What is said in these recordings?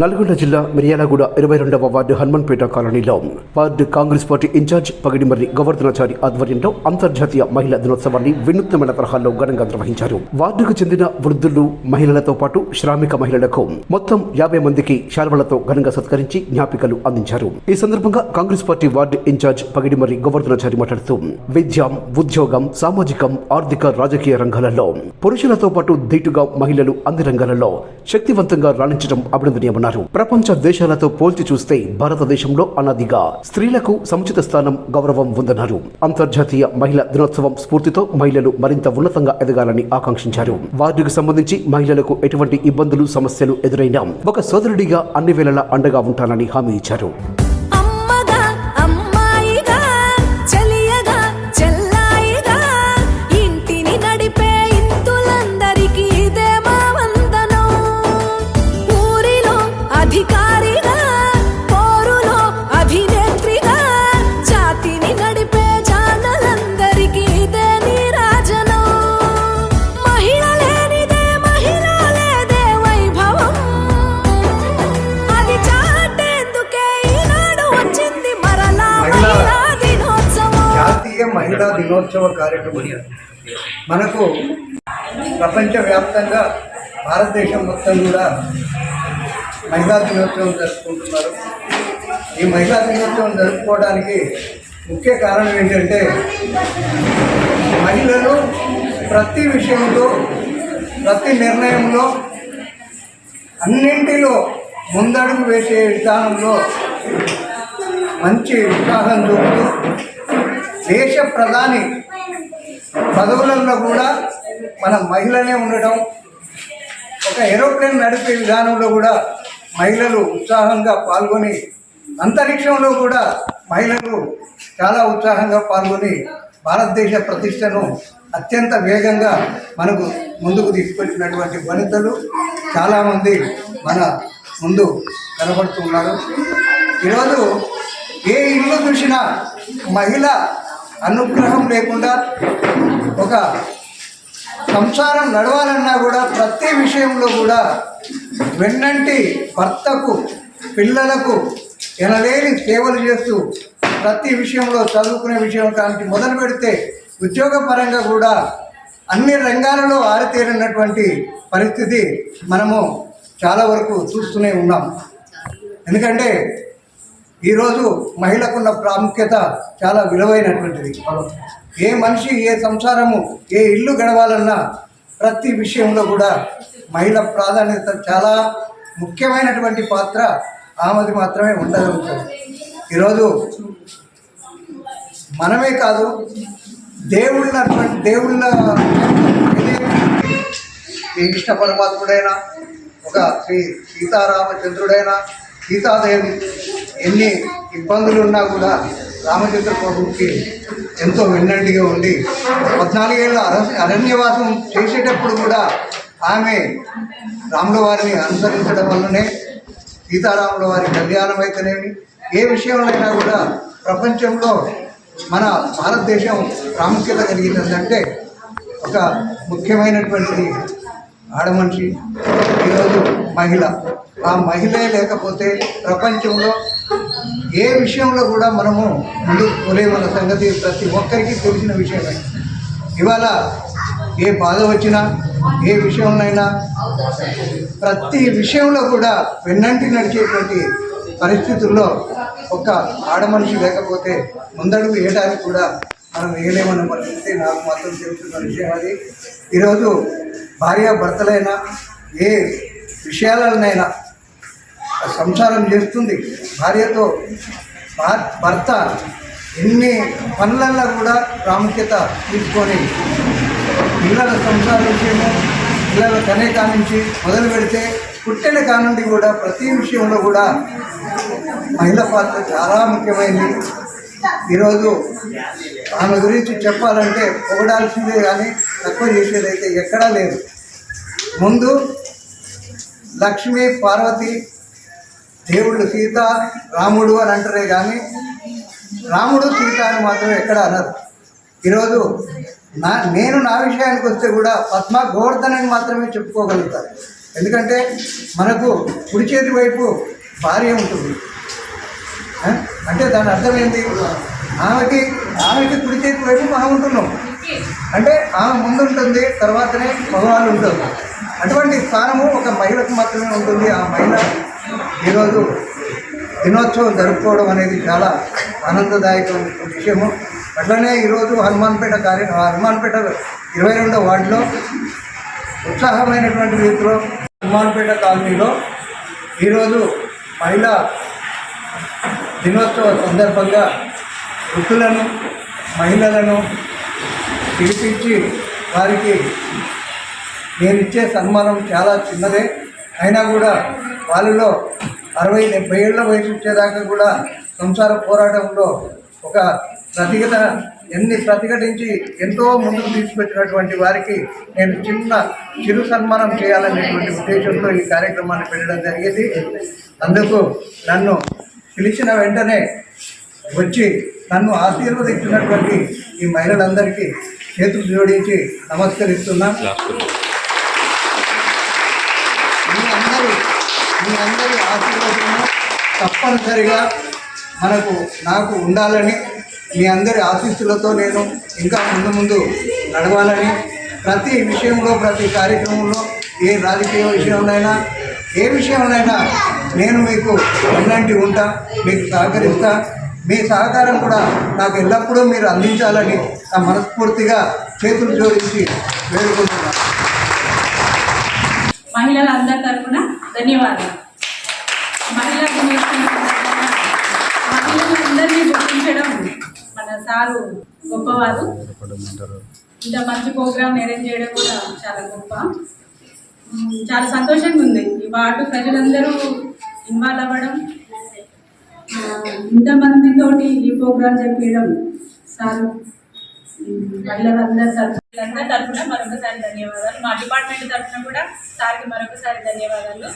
నల్గొండ జిల్లా మిర్యాలగూడ ఇరవై రెండవ వార్డు హనుమన్పేట కాలనీలో ward Congress party in charge Pagidimarri Govardhanachari ఆధ్వర్యంలో అంతర్జాతీయ మహిళా దినోత్సవాన్ని వినూత్నమైన తరహాలో ఘనంగా నిర్వహించారు. వార్డుకు చెందిన వృద్ధులు మహిళలతో పాటు శ్రామిక మహిళలకు మొత్తం యాభై మందికి శాల్వలతో ఘనంగా సత్కరించి జ్ఞాపికలు అందించారు. ఈ సందర్భంగా Congress party ward incharge Pagidimarri Govardhanachari మాట్లాడుతూ విద్య ఉద్యోగం సామాజికం ఆర్థిక రాజకీయ రంగాలలో పురుషులతో పాటు ధీటుగా మహిళలు అన్ని రంగాలలో శక్తివంతంగా రాణించడం అభినందనీయమన్నారు. ప్రపంచ దేశాలతో పోల్చి చూస్తే భారతదేశంలో అన్నదిగా స్త్రీలకు సముచిత స్థానం గౌరవం ఉందన్నారు. అంతర్జాతీయ మహిళా దినోత్సవం స్ఫూర్తితో మహిళలు మరింత ఉన్నతంగా ఎదగాలని ఆకాంక్షించారు. వార్డుకు సంబంధించి మహిళలకు ఎటువంటి ఇబ్బందులు సమస్యలు ఎదురైనా ఒక సోదరుడిగా అన్ని వేళలా అండగా ఉంటానని హామీ ఇచ్చారు. జాతీయ మహిళా దినోత్సవ కార్యక్రమం మనకు ప్రపంచవ్యాప్తంగా భారతదేశం మొత్తం కూడా మహిళా దినోత్సవం జరుపుకుంటున్నారు. ఈ మహిళా దినోత్సవం జరుపుకోవడానికి ముఖ్య కారణం ఏంటంటే మహిళలు ప్రతి విషయంలో ప్రతి నిర్ణయంలో అన్నింటిలో ముందడుగు వేసే విధానంలో మంచి ఉత్సాహం చూపుతూ దేశ ప్రధాని పదవులలో కూడా మన మహిళనే ఉండటం ఒక ఏరోప్లేన్ నడిపే విధానంలో కూడా మహిళలు ఉత్సాహంగా పాల్గొని అంతరిక్షంలో కూడా మహిళలు చాలా ఉత్సాహంగా పాల్గొని భారతదేశ ప్రతిష్టను అత్యంత వేగంగా మనకు ముందుకు తీసుకొచ్చినటువంటి వనితలు చాలామంది మన ముందు కనబడుతున్నారు. ఈరోజు ఏ ఇల్లు చూసినా మహిళ అనుగ్రహం లేకుండా ఒక సంసారం నడవాలన్నా కూడా ప్రతి విషయంలో కూడా వెన్నంటి భర్తకు పిల్లలకు ఎనలేని సేవలు చేస్తూ ప్రతి విషయంలో చదువుకునే విషయం కానీ మొదలు పెడితే ఉద్యోగపరంగా కూడా అన్ని రంగాలలో ఆరితేరినటువంటి పరిస్థితి మనము చాలా వరకు చూస్తూనే ఉన్నాం. ఎందుకంటే ఈరోజు మహిళకున్న ప్రాముఖ్యత చాలా విలువైనటువంటిది. ఏ మనిషి ఏ సంసారము ఏ ఇల్లు గడవాలన్నా ప్రతి విషయంలో కూడా మహిళ ప్రాధాన్యత చాలా ముఖ్యమైనటువంటి పాత్ర ఆమెది మాత్రమే ఉండగలుగుతుంది. ఈరోజు మనమే కాదు దేవుళ్ళ దేవుళ్ళ శ్రీకృష్ణ పరమాత్ముడైనా ఒక శ్రీ సీతారామచంద్రుడైనా సీతాదేవి ఎన్ని ఇబ్బందులు ఉన్నా కూడా రామచంద్ర ప్రభుకి ఎంతో వెన్నంటిగా ఉండి పద్నాలుగేళ్ళ అర అరణ్యవాసం చేసేటప్పుడు కూడా ఆమె రాముల వారిని అనుసరించడం వల్లనే సీతారాముల వారి కళ్యాణం అయితేనేమి ఏ విషయంలోనైనా కూడా ప్రపంచంలో మన భారతదేశం ప్రాముఖ్యత కలిగిందంటే ఒక ముఖ్యమైనటువంటి ఆడమనిషి ఈరోజు మహిళ. ఆ మహిళే లేకపోతే ప్రపంచంలో ఏ విషయంలో కూడా మనము ముందుకు పోలేమన్న సంగతి ప్రతి ఒక్కరికి తెలిసిన విషయమే. ఇవాళ ఏ బాధ వచ్చినా ఏ విషయంలోనైనా ప్రతి విషయంలో కూడా వెన్నంటి నడిచేటువంటి పరిస్థితుల్లో ఒక ఆడమనిషి లేకపోతే ముందడుగు వేయడానికి కూడా మనం వేయలేమన్న పరిస్థితి నాకు మాత్రం తెలుస్తున్న విషయం అది. ఈరోజు భార్య భర్తలైనా ఏ విషయాలనైనా సంసారం చేస్తుంది. భార్యతో భర్త ఎన్ని పనులల్లో కూడా ప్రాముఖ్యత తీసుకొని పిల్లల సంసారం విషయము పిల్లల తనే కానుంచి మొదలు పెడితే పుట్టిన కానుండి కూడా ప్రతి విషయంలో కూడా మహిళ పాత్ర చాలా ముఖ్యమైనది ఈరోజు ఆమె గురించి చెప్పాలంటే పొగడాల్సిందే కానీ తక్కువ చేసేదైతే ఎక్కడా లేదు. ముందు లక్ష్మి పార్వతి దేవుళ్ళు సీత రాముడు అని అంటారే కానీ రాముడు సీత అని మాత్రం ఎక్కడ అనరు. ఈరోజు నా నేను నా విషయానికి వస్తే కూడా పద్మ గోవర్ధన్ అని మాత్రమే చెప్పుకోగలుగుతాను ఎందుకంటే మనకు కుడి చేతి వైపు భార్య ఉంటుంది. అంటే దాని అర్థం ఏంటి? ఆమెకి ఆమెకి కుడి చేతి వైపు మనం ఉంటున్నాం. అంటే ఆమె ముందు ఉంటుంది తర్వాతనే మగవాళ్ళు ఉంటుంది అటువంటి స్థానము ఒక మహిళకు మాత్రమే ఉంటుంది. ఆ మహిళ ఈరోజు దినోత్సవం జరుపుకోవడం అనేది చాలా ఆనందదాయకమైన విషయము అట్లనే ఈరోజు హనుమాన్పేట కార్య హనుమాన్పేట ఇరవై రెండో వార్డులో ఉత్సాహమైనటువంటి రీతిలో హనుమాన్పేట కాలనీలో ఈరోజు మహిళా దినోత్సవ సందర్భంగా వృద్ధులను మహిళలను పిలిపించి వారికి నేను ఇచ్చే సన్మానం చాలా చిన్నదే. అయినా కూడా వాళ్ళలో అరవై డెబ్బై ఏళ్ళ వయసు వచ్చేదాకా కూడా సంసార పోరాటంలో ఒక ప్రతిఘట ఎన్ని ప్రతిఘటించి ఎంతో ముందుకు తీసుకొచ్చినటువంటి వారికి నేను చిన్న చిరు సన్మానం చేయాలనేటువంటి ఉద్దేశంతో ఈ కార్యక్రమాన్ని పెట్టడం జరిగింది. అందుకు నన్ను పిలిచిన వెంటనే వచ్చి నన్ను ఆశీర్వదించినటువంటి ఈ మహిళలందరికీ చేతులు జోడించి నమస్కరిస్తున్నాను మీ అందరి మీ అందరి ఆశీర్వాదము తప్పనిసరిగా మనకు నాకు ఉండాలని మీ అందరి ఆశీస్సులతో నేను ఇంకా ముందు ముందు నడవాలని ప్రతి విషయంలో ప్రతి కార్యక్రమంలో ఏ రాజకీయ విషయంలోనైనా ఏ విషయంలోనైనా నేను మీకు వెన్నంటి ఉంటా మీకు సహకరిస్తా మీ సహకారం కూడా నాకు ఎల్లప్పుడూ మీరు అందించాలని నా మనస్ఫూర్తిగా చేతులు జోడించి వేడుకుంటున్నాను. మహిళలందరి తరఫున ధన్యవాదాలు. సారు గొప్పవారు. ఇంత మంచి ప్రోగ్రామ్ అరేంజ్ చేయడం కూడా చాలా గొప్ప. చాలా సంతోషంగా ఉంది. ఈ వార్డు ప్రజలందరూ ఇన్వాల్వ్ అవ్వడం ఇంతమందితోటి ఈ ప్రోగ్రామ్ చెప్పడం సారు. మహిళలందరి తరఫున మరొకసారి ధన్యవాదాలు. మా డిపార్ట్మెంట్ తరఫున కూడా సార్కి మరొకసారి ధన్యవాదాలు.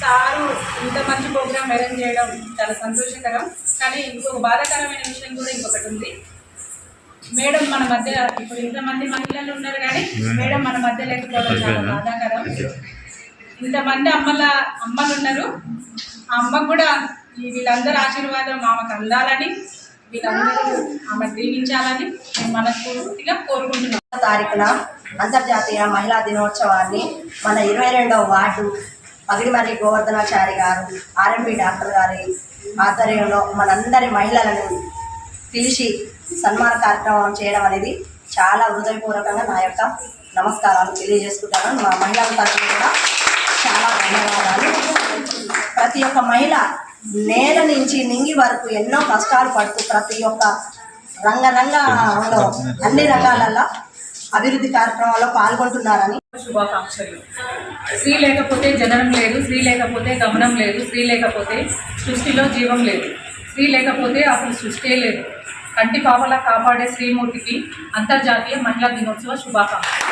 సారు ఇంత మంచి ప్రోగ్రామ్ అరేంజ్ చేయడం చాలా సంతోషకరం. కానీ ఇంకొక బాధాకరమైన విషయం కూడా ఇంకొకటి ఉంది. మేడం మన మధ్య ఇప్పుడు ఇంతమంది మహిళలు ఉన్నారు కానీ మేడం. మన మధ్య లేకపోవడం చాలా బాధాకరం. ఇంతమంది అమ్మల అమ్మలు ఉన్నారు. ఆ అమ్మకు కూడా వీళ్ళందరి ఆశీర్వాదం ఆమెకు అందాలని వీళ్ళందరూ ఆమె దీవించాలని నేను మనస్ఫూర్తిగా కోరుకుంటున్నాను. తారీఖున అంతర్జాతీయ మహిళా దినోత్సవాన్ని మన ఇరవై రెండవ వార్డు పగిడిమర్రి గోవర్ధనాచారి గారు ఆర్ఎంపీ డాక్టర్ గారి ఆధ్వర్యంలో మనందరి మహిళలను పిలిచి సన్మాన కార్యక్రమం చేయడం అనేది చాలా హృదయపూర్వకంగా నా యొక్క నమస్కారాలు తెలియజేసుకుంటాను. మా మహిళల తరఫున కూడా చాలా ధన్యవాదాలు. ప్రతి ఒక్క మహిళ నేల నుంచి నింగి వరకు ఎన్నో కష్టాలు పడుతూ ప్రతి ఒక్క రంగరంగంలో అన్ని రంగాలలో అభివృద్ధి కార్యక్రమాల్లో పాల్గొంటున్నారని శుభాకాంక్షలు. స్త్రీ లేకపోతే జననం లేదు స్త్రీ లేకపోతే గమనం లేదు స్త్రీ లేకపోతే సృష్టిలో జీవం లేదు. స్త్రీ లేకపోతే అసలు సృష్టే లేదు. కంటి పాపలా కాపాడే శ్రీమూర్తికి అంతర్జాతీయ మహిళా దినోత్సవ శుభాకాంక్షలు.